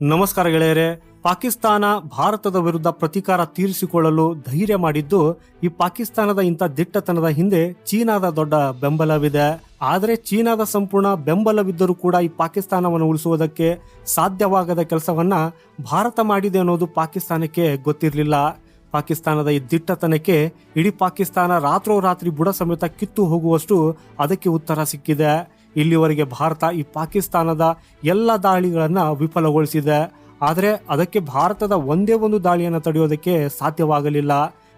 ನಮಸ್ಕಾರ ಗೆಳೆಯರೆ, ಪಾಕಿಸ್ತಾನ ಭಾರತದ ವಿರುದ್ಧ ಪ್ರತೀಕಾರ ತೀರಿಸಿಕೊಳ್ಳಲು ಧೈರ್ಯ ಮಾಡಿದ್ದು, ಈ ಪಾಕಿಸ್ತಾನದ ಇಂಥ ದಿಟ್ಟತನದ ಹಿಂದೆ ಚೀನಾದ ದೊಡ್ಡ ಬೆಂಬಲವಿದೆ. ಆದರೆ ಚೀನಾದ ಸಂಪೂರ್ಣ ಬೆಂಬಲವಿದ್ದರೂ ಕೂಡ ಈ ಪಾಕಿಸ್ತಾನವನ್ನು ಉಳಿಸುವುದಕ್ಕೆ ಸಾಧ್ಯವಾಗದ ಕೆಲಸವನ್ನ ಭಾರತ ಮಾಡಿದೆ ಅನ್ನೋದು ಪಾಕಿಸ್ತಾನಕ್ಕೆ ಗೊತ್ತಿರಲಿಲ್ಲ. ಪಾಕಿಸ್ತಾನದ ಈ ದಿಟ್ಟತನಕ್ಕೆ ಇಡೀ ಪಾಕಿಸ್ತಾನ ರಾತ್ರೋರಾತ್ರಿ ಬುಡ ಸಮೇತ ಕಿತ್ತು ಹೋಗುವಷ್ಟು ಅದಕ್ಕೆ ಉತ್ತರ ಸಿಕ್ಕಿದೆ. ಇಲ್ಲಿವರೆಗೆ ಭಾರತ ಈ ಪಾಕಿಸ್ತಾನದ ಎಲ್ಲ ದಾಳಿಗಳನ್ನು ವಿಫಲಗೊಳಿಸಿದೆ. ಆದರೆ ಅದಕ್ಕೆ ಭಾರತದ ಒಂದೇ ಒಂದು ದಾಳಿಯನ್ನು ತಡೆಯೋದಕ್ಕೆ ಸಾಧ್ಯವಾಗಲಿಲ್ಲ.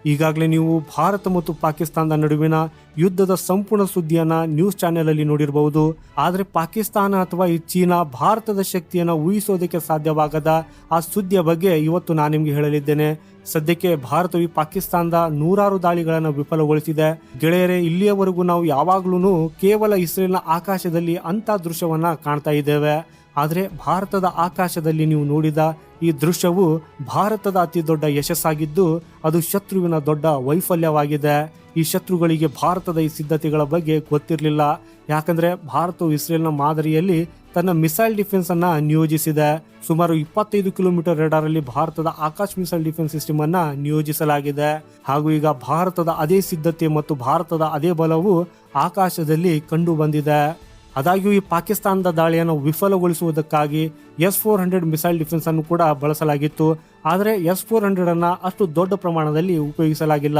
ಈಗಾಗಲೇ ನೀವು ಭಾರತ ಮತ್ತು ಪಾಕಿಸ್ತಾನದ ನಡುವಿನ ಯುದ್ಧದ ಸಂಪೂರ್ಣ ಸುದ್ದಿಯನ್ನ ನ್ಯೂಸ್ ಚಾನೆಲ್ ಅಲ್ಲಿ ನೋಡಿರಬಹುದು. ಆದರೆ ಪಾಕಿಸ್ತಾನ ಅಥವಾ ಈ ಚೀನಾ ಭಾರತದ ಶಕ್ತಿಯನ್ನು ಊಹಿಸೋದಕ್ಕೆ ಸಾಧ್ಯವಾಗದ ಆ ಸುದ್ದಿಯ ಬಗ್ಗೆ ಇವತ್ತು ನಾನು ನಿಮ್ಗೆ ಹೇಳಲಿದ್ದೇನೆ. ಸದ್ಯಕ್ಕೆ ಭಾರತವು ಪಾಕಿಸ್ತಾನದ ನೂರಾರು ದಾಳಿಗಳನ್ನು ವಿಫಲಗೊಳಿಸಿದೆ. ಗೆಳೆಯರೆ, ಇಲ್ಲಿಯವರೆಗೂ ನಾವು ಯಾವಾಗ್ಲೂ ಕೇವಲ ಇಸ್ರೇಲ್ನ ಆಕಾಶದಲ್ಲಿ ಅಂತ ದೃಶ್ಯವನ್ನ ಕಾಣ್ತಾ ಇದ್ದೇವೆ. ಆದರೆ ಭಾರತದ ಆಕಾಶದಲ್ಲಿ ನೀವು ನೋಡಿದ ಈ ದೃಶ್ಯವು ಭಾರತದ ಅತಿ ದೊಡ್ಡ ಯಶಸ್ಸಾಗಿದ್ದು, ಅದು ಶತ್ರುವಿನ ದೊಡ್ಡ ವೈಫಲ್ಯವಾಗಿದೆ. ಈ ಶತ್ರುಗಳಿಗೆ ಭಾರತದ ಈ ಸಿದ್ಧತೆಗಳ ಬಗ್ಗೆ ಗೊತ್ತಿರಲಿಲ್ಲ. ಯಾಕಂದ್ರೆ ಭಾರತವು ಇಸ್ರೇಲ್ನ ಮಾದರಿಯಲ್ಲಿ ತನ್ನ ಮಿಸೈಲ್ ಡಿಫೆನ್ಸ್ ಅನ್ನ ನಿಯೋಜಿಸಿದೆ. ಸುಮಾರು ಇಪ್ಪತ್ತೈದು ಕಿಲೋಮೀಟರ್ ರೇಡಾರ್ ಅಲ್ಲಿ ಭಾರತದ ಆಕಾಶ್ ಮಿಸೈಲ್ ಡಿಫೆನ್ಸ್ ಸಿಸ್ಟಮ್ ಅನ್ನ ನಿಯೋಜಿಸಲಾಗಿದೆ. ಹಾಗೂ ಈಗ ಭಾರತದ ಅದೇ ಸಿದ್ಧತೆ ಮತ್ತು ಭಾರತದ ಅದೇ ಬಲವು ಆಕಾಶದಲ್ಲಿ ಕಂಡು ಬಂದಿದೆ. ಆದಾಗ್ಯೂ ಈ ಪಾಕಿಸ್ತಾನದ ದಾಳಿಯನ್ನು ವಿಫಲಗೊಳಿಸುವುದಕ್ಕಾಗಿ S four hundred missile defence ಅನ್ನು ಕೂಡ ಬಳಸಲಾಗಿತ್ತು. ಆದರೆ ಎಸ್ ಫೋರ್ ಹಂಡ್ರೆಡ್ ಅನ್ನ ಅಷ್ಟು ದೊಡ್ಡ ಪ್ರಮಾಣದಲ್ಲಿ ಉಪಯೋಗಿಸಲಾಗಿಲ್ಲ.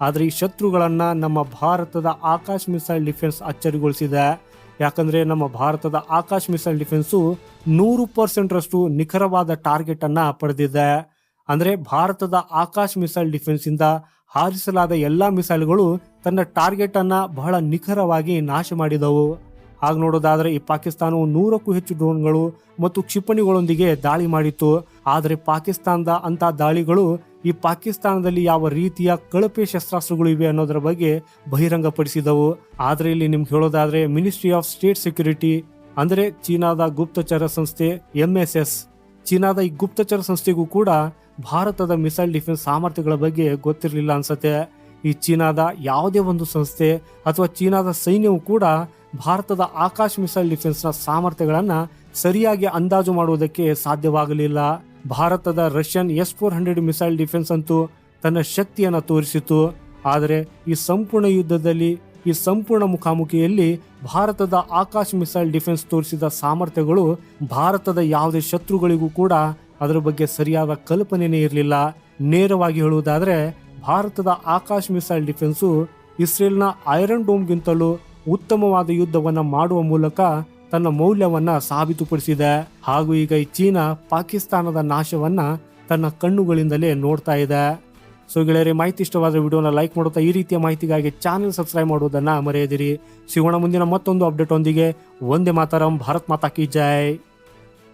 ಆದರೆ ಈ ಶತ್ರುಗಳನ್ನ ನಮ್ಮ ಭಾರತದ ಆಕಾಶ್ ಮಿಸೈಲ್ ಡಿಫೆನ್ಸ್ ಅಚ್ಚರಿಗೊಳಿಸಿದೆ. ಯಾಕಂದ್ರೆ ನಮ್ಮ ಭಾರತದ ಆಕಾಶ್ ಮಿಸೈಲ್ ಡಿಫೆನ್ಸು ನೂರು ಪರ್ಸೆಂಟ್ ರಷ್ಟು ನಿಖರವಾದ ಟಾರ್ಗೆಟ್ ಅನ್ನ ಪಡೆದಿದೆ. ಅಂದ್ರೆ ಭಾರತದ ಆಕಾಶ್ ಮಿಸೈಲ್ ಡಿಫೆನ್ಸ್ ಇಂದ ಹಾರಿಸಲಾದ ಎಲ್ಲಾ ಮಿಸೈಲ್ಗಳು ತನ್ನ ಟಾರ್ಗೆಟ್ ಅನ್ನ ಬಹಳ ನಿಖರವಾಗಿ ನಾಶ ಮಾಡಿದವು. ಹಾಗ ನೋಡೋದಾದ್ರೆ ಈ ಪಾಕಿಸ್ತಾನವು ನೂರಕ್ಕೂ ಹೆಚ್ಚು ಡ್ರೋನ್ಗಳು ಮತ್ತು ಕ್ಷಿಪಣಿಗಳೊಂದಿಗೆ ದಾಳಿ ಮಾಡಿತ್ತು. ಆದರೆ ಪಾಕಿಸ್ತಾನದ ಅಂತ ದಾಳಿಗಳು ಈ ಪಾಕಿಸ್ತಾನದಲ್ಲಿ ಯಾವ ರೀತಿಯ ಕಳಪೆ ಶಸ್ತ್ರಾಸ್ತ್ರಗಳು ಇವೆ ಅನ್ನೋದರ ಬಗ್ಗೆ ಬಹಿರಂಗಪಡಿಸಿದವು. ಆದರೆ ಇಲ್ಲಿ ನಿಮ್ಗೆ ಹೇಳೋದಾದ್ರೆ ಮಿನಿಸ್ಟ್ರಿ ಆಫ್ ಸ್ಟೇಟ್ ಸೆಕ್ಯೂರಿಟಿ ಅಂದರೆ ಚೀನಾದ ಗುಪ್ತಚರ ಸಂಸ್ಥೆ ಎಂ ಎಸ್ ಎಸ್ ಚೀನಾದ ಈ ಗುಪ್ತಚರ ಸಂಸ್ಥೆಗೂ ಕೂಡ ಭಾರತದ ಮಿಸೈಲ್ ಡಿಫೆನ್ಸ್ ಸಾಮರ್ಥ್ಯಗಳ ಬಗ್ಗೆ ಗೊತ್ತಿರಲಿಲ್ಲ ಅನ್ಸತ್ತೆ. ಈ ಚೀನಾದ ಯಾವುದೇ ಒಂದು ಸಂಸ್ಥೆ ಅಥವಾ ಚೀನಾದ ಸೈನ್ಯವು ಕೂಡ ಭಾರತದ ಆಕಾಶ್ ಮಿಸೈಲ್ ಡಿಫೆನ್ಸ್ನ ಸಾಮರ್ಥ್ಯಗಳನ್ನು ಸರಿಯಾಗಿ ಅಂದಾಜು ಮಾಡುವುದಕ್ಕೆ ಸಾಧ್ಯವಾಗಲಿಲ್ಲ. ಭಾರತದ Russian S four hundred missile defence ಅಂತೂ ತನ್ನ ಶಕ್ತಿಯನ್ನು ತೋರಿಸಿತು ಆದರೆ ಈ ಸಂಪೂರ್ಣ ಯುದ್ಧದಲ್ಲಿ, ಈ ಸಂಪೂರ್ಣ ಮುಖಾಮುಖಿಯಲ್ಲಿ ಭಾರತದ ಆಕಾಶ್ ಮಿಸೈಲ್ ಡಿಫೆನ್ಸ್ ತೋರಿಸಿದ ಸಾಮರ್ಥ್ಯಗಳು ಭಾರತದ ಯಾವುದೇ ಶತ್ರುಗಳಿಗೂ ಕೂಡ ಅದರ ಬಗ್ಗೆ ಸರಿಯಾದ ಕಲ್ಪನೆಯೇ ಇರಲಿಲ್ಲ. ನೇರವಾಗಿ ಹೇಳುವುದಾದರೆ, ಭಾರತದ ಆಕಾಶ್ ಮಿಸೈಲ್ ಡಿಫೆನ್ಸು ಇಸ್ರೇಲ್ನ ಐರನ್ ಡೋಮ್ಗಿಂತಲೂ ಉತ್ತಮವಾದ ಯುದ್ಧವನ್ನ ಮಾಡುವ ಮೂಲಕ ತನ್ನ ಮೌಲ್ಯವನ್ನ ಸಾಬೀತುಪಡಿಸಿದೆ. ಹಾಗೂ ಈಗ ಈ ಚೀನಾ ಪಾಕಿಸ್ತಾನದ ನಾಶವನ್ನ ತನ್ನ ಕಣ್ಣುಗಳಿಂದಲೇ ನೋಡ್ತಾ ಇದೆ. ಸೊ ಗೆಳೆಯರಿ, ಮಾಹಿತಿ ಇಷ್ಟವಾದ ವಿಡಿಯೋನ ಲೈಕ್ ಮಾಡುತ್ತಾ, ಈ ರೀತಿಯ ಮಾಹಿತಿಗಾಗಿ ಚಾನೆಲ್ ಸಬ್ಸ್ಕ್ರೈಬ್ ಮಾಡುವುದನ್ನು ಮರೆಯದಿರಿ. ಸಿಗೋಣ ಮುಂದಿನ ಮತ್ತೊಂದು ಅಪ್ಡೇಟ್ ಒಂದಿಗೆ. ಒಂದೇ ಮಾತರಂ, ಭಾರತ್ ಮಾತಾ ಕಿ ಜೈ.